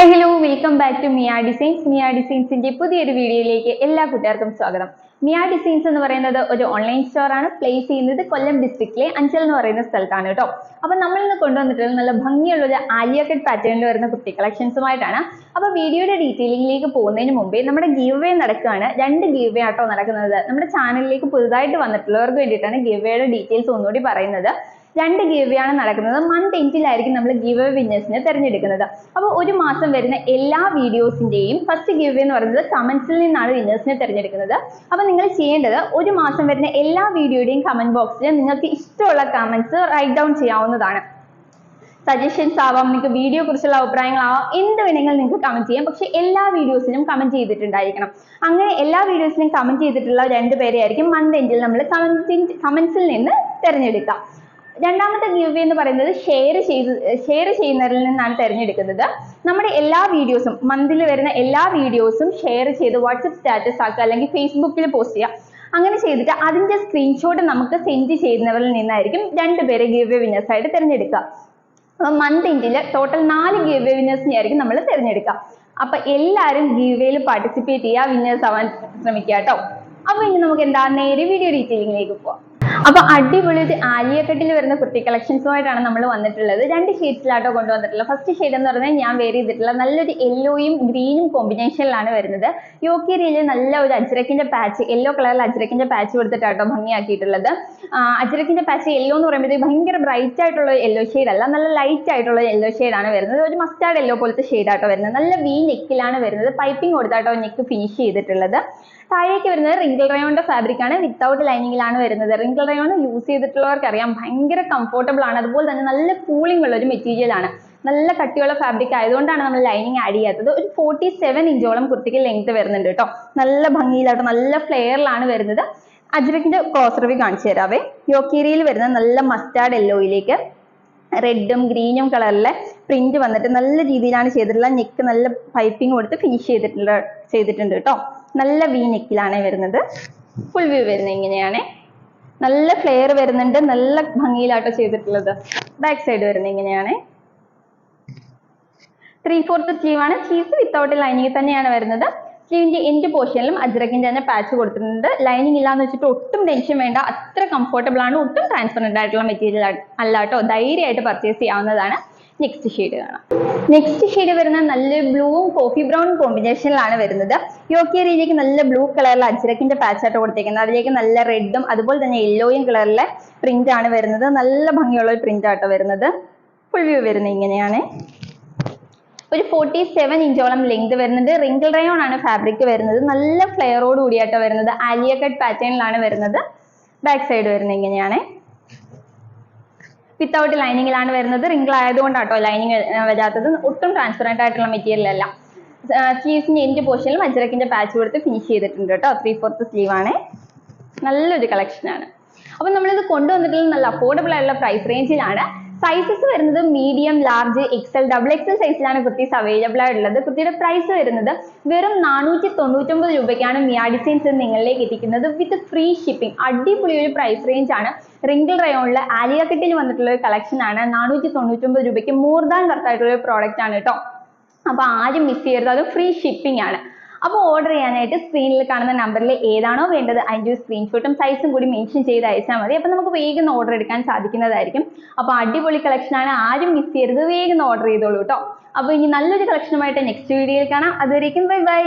Hi hello welcome back to Mia designs Mia ഡിസൈൻസിന്റെ പുതിയൊരു വീഡിയോയിലേക്ക് എല്ലാ കൂട്ടുകാർക്കും സ്വാഗതം. മിയ ഡിസൈൻസ് എന്ന് പറയുന്നത് ഒരു ഓൺലൈൻ സ്റ്റോറാണ് പ്ലേസ് ചെയ്യുന്നത് കൊല്ലം ഡിസ്ട്രിക്റ്റിലെ അഞ്ചൽ എന്ന് പറയുന്ന സ്ഥലത്താണ് കേട്ടോ. അപ്പൊ നമ്മൾ ഇന്ന് കൊണ്ടുവന്നിട്ടുള്ള നല്ല ഭംഗിയുള്ള ഒരു ആലിയ കട്ട് പാറ്റേണിൽ വരുന്ന കുട്ടി കളക്ഷൻസുമായിട്ടാണ് അപ്പൊ വീഡിയോയുടെ ഡീറ്റെയിലിംഗിലേക്ക് പോകുന്നതിന് മുമ്പേ നമ്മുടെ ഗീവ് വേ നടക്കുകയാണ്. രണ്ട് ഗീവ് വേ ആട്ടോ നടക്കുന്നത്. നമ്മുടെ ചാനലിലേക്ക് പുതുതായിട്ട് വന്നിട്ടുള്ളവർക്ക് വേണ്ടിയിട്ടാണ് ഗീവ് വേയുടെ ഡീറ്റെയിൽസ് ഒന്നുകൂടി പറയുന്നത്. രണ്ട് ഗീവ് ആണ് നടക്കുന്നത്. മന്ത് എൻഡിലായിരിക്കും നമ്മൾ ഗീവ് വിന്നേഴ്സിനെ തിരഞ്ഞെടുക്കുന്നത്. അപ്പോൾ ഒരു മാസം വരുന്ന എല്ലാ വീഡിയോസിന്റെയും ഫസ്റ്റ് ഗീവ് എന്ന് പറയുന്നത് കമന്റ്സിൽ നിന്നാണ് വിന്നേഴ്സിനെ തിരഞ്ഞെടുക്കുന്നത്. അപ്പോൾ നിങ്ങൾ ചെയ്യേണ്ടത് ഒരു മാസം വരുന്ന എല്ലാ വീഡിയോയുടെയും കമന്റ് ബോക്സിൽ നിങ്ങൾക്ക് ഇഷ്ടമുള്ള കമന്റ്സ് റൈറ്റ് ഡൗൺ ചെയ്യാവുന്നതാണ്. സജഷൻസ് ആവാം നിങ്ങൾക്ക് വീഡിയോ കുറിച്ചുള്ള അഭിപ്രായങ്ങളാവാം എന്ത് വേണമെങ്കിലും നിങ്ങൾക്ക് കമന്റ് ചെയ്യാം. പക്ഷെ എല്ലാ വീഡിയോസിനും കമന്റ് ചെയ്തിട്ടുണ്ടായിരിക്കണം. അങ്ങനെ എല്ലാ വീഡിയോസിനും കമന്റ് ചെയ്തിട്ടുള്ള രണ്ട് പേരെയായിരിക്കും മന്ത് എൻഡിൽ നമ്മൾ കമന്റ് കമന്റ്സിൽ നിന്ന് തിരഞ്ഞെടുക്കുക. രണ്ടാമത്തെ ഗിവ് എന്ന് പറയുന്നത് ഷെയർ ചെയ്ത് ഷെയർ ചെയ്യുന്നവരിൽ നിന്നാണ് തിരഞ്ഞെടുക്കുന്നത്. നമ്മുടെ എല്ലാ വീഡിയോസും മന്തിൽ വരുന്ന എല്ലാ വീഡിയോസും ഷെയർ ചെയ്ത് വാട്സപ്പ് സ്റ്റാറ്റസ് ആക്കുക അല്ലെങ്കിൽ ഫേസ്ബുക്കിൽ പോസ്റ്റ് ചെയ്യുക. അങ്ങനെ ചെയ്തിട്ട് അതിന്റെ സ്ക്രീൻഷോട്ട് നമുക്ക് സെൻഡ് ചെയ്യുന്നവരിൽ നിന്നായിരിക്കും രണ്ടുപേരെ ഗിവ് വിന്നേഴ്സ് ആയിട്ട് തിരഞ്ഞെടുക്കുക. അപ്പൊ മന്ത് എൻഡിൽ ടോട്ടൽ നാല് ഗിവ് വിന്നേഴ്സിനെ ആയിരിക്കും നമ്മൾ തിരഞ്ഞെടുക്കുക. അപ്പൊ എല്ലാവരും ഗിവേയിൽ പാർട്ടിസിപ്പേറ്റ് ചെയ്യുക വിന്നേഴ്സ് ആവാൻ ശ്രമിക്കുക കേട്ടോ. അപ്പൊ ഇനി നമുക്ക് എന്താ നേരെ വീഡിയോ ഡീറ്റെയിലിംഗിലേക്ക് പോവാം. അപ്പൊ അടിപൊളി ഒരു ആലിയക്കെട്ടിൽ വരുന്ന കുർത്തി കളക്ഷൻസുമായിട്ടാണ് നമ്മൾ വന്നിട്ടുള്ളത്. രണ്ട് ഷെയ്ഡ്സിലാട്ടോ കൊണ്ടുവന്നിട്ടുള്ളത്. ഫസ്റ്റ് ഷെയ്ഡ് എന്ന് പറഞ്ഞാൽ ഞാൻ വേറെ ചെയ്തിട്ടുള്ള നല്ലൊരു യെല്ലോയും ഗ്രീനും കോമ്പിനേഷനിലാണ് വരുന്നത്. യോക്കേരിയിൽ നല്ല ഒരു അജ്രക്കിന്റെ പാച്ച് യെല്ലോ കളറിൽ അജ്രക്കിന്റെ പാച്ച് കൊടുത്തിട്ടാട്ടോ ഭംഗിയാക്കിയിട്ടുള്ളത്. അജ്രക്കിന്റെ പാച്ച് യെല്ലോ എന്ന് പറയുമ്പോൾ ഭയങ്കര ബ്രൈറ്റ് ആയിട്ടുള്ള യെല്ലോ ഷെയ്ഡ് അല്ല നല്ല ലൈറ്റ് ആയിട്ടുള്ള യെല്ലോ ആണ് വരുന്നത്. ഒരു മസ്റ്റാർഡ് യെല്ലോ പോലത്തെ ഷെയ്ഡ് ആട്ടോ വരുന്നത്. നല്ല വി നെക്കിലാണ് വരുന്നത്. പൈപ്പിംഗ് കൊടുത്താട്ടോ നെക്ക് ഫിനിഷ് ചെയ്തിട്ടുള്ളത്. താഴേക്ക് വരുന്നത് റിങ്കിൾ റയോണിന്റെ ഫാബ്രിക് ആണ്. വിത്തൗട്ട് ലൈനിങ്ങിലാണ് വരുന്നത്. റിങ്കിൾ റയോൺ യൂസ് ചെയ്തിട്ടുള്ളവർക്ക് അറിയാം ഭയങ്കര കംഫർട്ടബിൾ ആണ്. അതുപോലെ തന്നെ നല്ല കൂളിംഗ് ഉള്ള ഒരു മെറ്റീരിയൽ ആണ്. നല്ല കട്ടിയുള്ള ഫാബ്രിക് ആയതുകൊണ്ടാണ് നമ്മൾ ലൈനിങ് ആഡ് ചെയ്യാത്തത്. ഒരു ഫോർട്ടി സെവൻ ഇഞ്ചോളം കുർത്തിക്ക് ലെങ്ത് വരുന്നുണ്ട് കേട്ടോ. നല്ല ഭംഗിയിലാട്ടോ നല്ല ഫ്ലെയറിലാണ് വരുന്നത്. അജ്രക്കിന്റെ ക്രോസറവി കാണിച്ചു തരാവേ. യോക്കീരിയിൽ വരുന്ന നല്ല മസ്റ്റാർഡ് യെല്ലോയിലേക്ക് റെഡും ഗ്രീനും കളറിലെ പ്രിന്റ് വന്നിട്ട് നല്ല രീതിയിലാണ് ചെയ്തിട്ടുള്ളത് നെക്ക് നല്ല പൈപ്പിംഗ് കൊടുത്ത് ഫിനിഷ് ചെയ്തിട്ടുള്ള ചെയ്തിട്ടുണ്ട് കേട്ടോ നല്ല വി നെക്കിലാണ് വരുന്നത്. ഫുൾ വ്യൂ വരുന്നത് ഇങ്ങനെയാണ്. നല്ല ഫ്ലെയർ വരുന്നുണ്ട്. നല്ല ഭംഗിയിലാട്ടോ ചെയ്തിട്ടുള്ളത്. ബാക്ക് സൈഡ് വരുന്നത് ഇങ്ങനെയാണ്. ത്രീ ഫോർത്ത് ആണ് സ്ലീവ്സ് വിത്തൗട്ട് ലൈനിങ് തന്നെയാണ് വരുന്നത്. സ്ലീവിന്റെ എൻഡ് പോർഷനിലും അജ്രക്കിന്റെ തന്നെ പാച്ച് കൊടുത്തിട്ടുണ്ട്. ലൈനിങ് ഇല്ലാന്ന് വെച്ചിട്ട് ഒട്ടും ടെൻഷൻ വേണ്ട. അത്ര കംഫർട്ടബിൾ ആണ്. ഒട്ടും ട്രാൻസ്പെറന്റ് ആയിട്ടുള്ള മെറ്റീരിയൽ അല്ല കേട്ടോ. ധൈര്യമായിട്ട് പർച്ചേസ് ചെയ്യാവുന്നതാണ്. നെക്സ്റ്റ് ഷെയ്ഡ് കാണാം. നെക്സ്റ്റ് ഷെയ്ഡ് വരുന്ന നല്ല ബ്ലൂവും കോഫി ബ്രൗൺ കോമ്പിനേഷനിലാണ് വരുന്നത്. യോക്കേരിയിലേക്ക് നല്ല ബ്ലൂ കളറിലെ അജ്രക്കിന്റെ പാച്ച് ആയിട്ട് കൊടുത്തേക്കുന്നത്. അതിലേക്ക് നല്ല റെഡും അതുപോലെ തന്നെ യെല്ലോയും കളറിലെ പ്രിന്റ് ആണ് വരുന്നത്. നല്ല ഭംഗിയുള്ള ഒരു പ്രിന്റ് ആട്ടോ വരുന്നത്. ഫുൾ വ്യൂ വരുന്നത് ഇങ്ങനെയാണ്. ഒരു ഫോർട്ടി സെവൻ ഇഞ്ചോളം ലെങ്ത് വരുന്നുണ്ട്. റിങ്കിൾ റയോൺ ആണ് ഫാബ്രിക് വരുന്നത്. നല്ല ഫ്ലെയറോട് കൂടിയാട്ടോ വരുന്നത്. ആലിയ കട്ട് പാറ്റേണിലാണ് വരുന്നത്. ബാക്ക് സൈഡ് വരുന്നത് ഇങ്ങനെയാണ്. വിത്തൗട്ട് ലൈനിങ്ങിലാണ് വരുന്നത്. റിങ്കിൾ ആയതുകൊണ്ടാട്ടോ ലൈനിങ് വരാത്തത്. ഒട്ടും ട്രാൻസ്പെറന്റ് ആയിട്ടുള്ള മെറ്റീരിയൽ അല്ല. സ്ലീവ്സിന്റെ എൻഡ് പോർഷനിൽ അജ്രക്കിന്റെ പാച്ച് കൊടുത്ത് ഫിനിഷ് ചെയ്തിട്ടുണ്ട് കേട്ടോ. ത്രീ ഫോർത്ത് സ്ലീവ് ആണ്. നല്ലൊരു കളക്ഷനാണ് അപ്പൊ നമ്മളിത് കൊണ്ടുവന്നിട്ടുള്ള നല്ല അഫോർഡബിൾ ആയിട്ടുള്ള പ്രൈസ് റേഞ്ചിലാണ് സൈസസ് വരുന്നത് medium large XL double XL സൈസിലാണ് കുർത്തീസ് അവൈലബിൾ ആയിട്ടുള്ളത്. കുർത്തിയുടെ പ്രൈസ് വരുന്നത് വെറും നാനൂറ്റി തൊണ്ണൂറ്റൊമ്പത് രൂപയ്ക്കാണ് മിയാ ഡിസൈൻസ് നിങ്ങളിലേക്ക് എത്തിക്കുന്നത്. വിത്ത് ഫ്രീ ഷിപ്പിംഗ് അടിപൊളി ഒരു പ്രൈസ് റേഞ്ച് ആണ്. റിങ്കിൾ റയോണിൽ ആലിയ കിട്ടിൽ വന്നിട്ടുള്ള ഒരു കളക്ഷൻ ആണ്. നാനൂറ്റി തൊണ്ണൂറ്റൊമ്പത് രൂപയ്ക്ക് മോർ ദാൻ വർത്ത് ആയിട്ടുള്ള ഒരു പ്രോഡക്റ്റ് ആണ് കേട്ടോ അപ്പൊ ആരും മിസ് ചെയ്യരുത്. അത് ഫ്രീ ഷിപ്പിംഗ് ആണ്. അപ്പോൾ ഓർഡർ ചെയ്യാനായിട്ട് സ്ക്രീനിൽ കാണുന്ന നമ്പറിൽ ഏതാണോ വേണ്ടത് അതിന്റെ സ്ക്രീൻഷോട്ടും സൈസും കൂടി മെൻഷൻ ചെയ്ത് അയച്ചാൽ മതി. അപ്പോൾ നമുക്ക് വേഗം ഓർഡർ എടുക്കാൻ സാധിക്കുന്നതായിരിക്കും. അപ്പോൾ അടിപൊളി കളക്ഷനാണ് ആരും മിസ് ചെയ്യരുത്. വേഗം ഓർഡർ ചെയ്തോളൂ കേട്ടോ അപ്പോൾ ഇനി നല്ലൊരു കളക്ഷനുമായിട്ട് നെക്സ്റ്റ് വീഡിയോയിൽ കാണാം. അതുവരേക്കും ബൈ ബൈ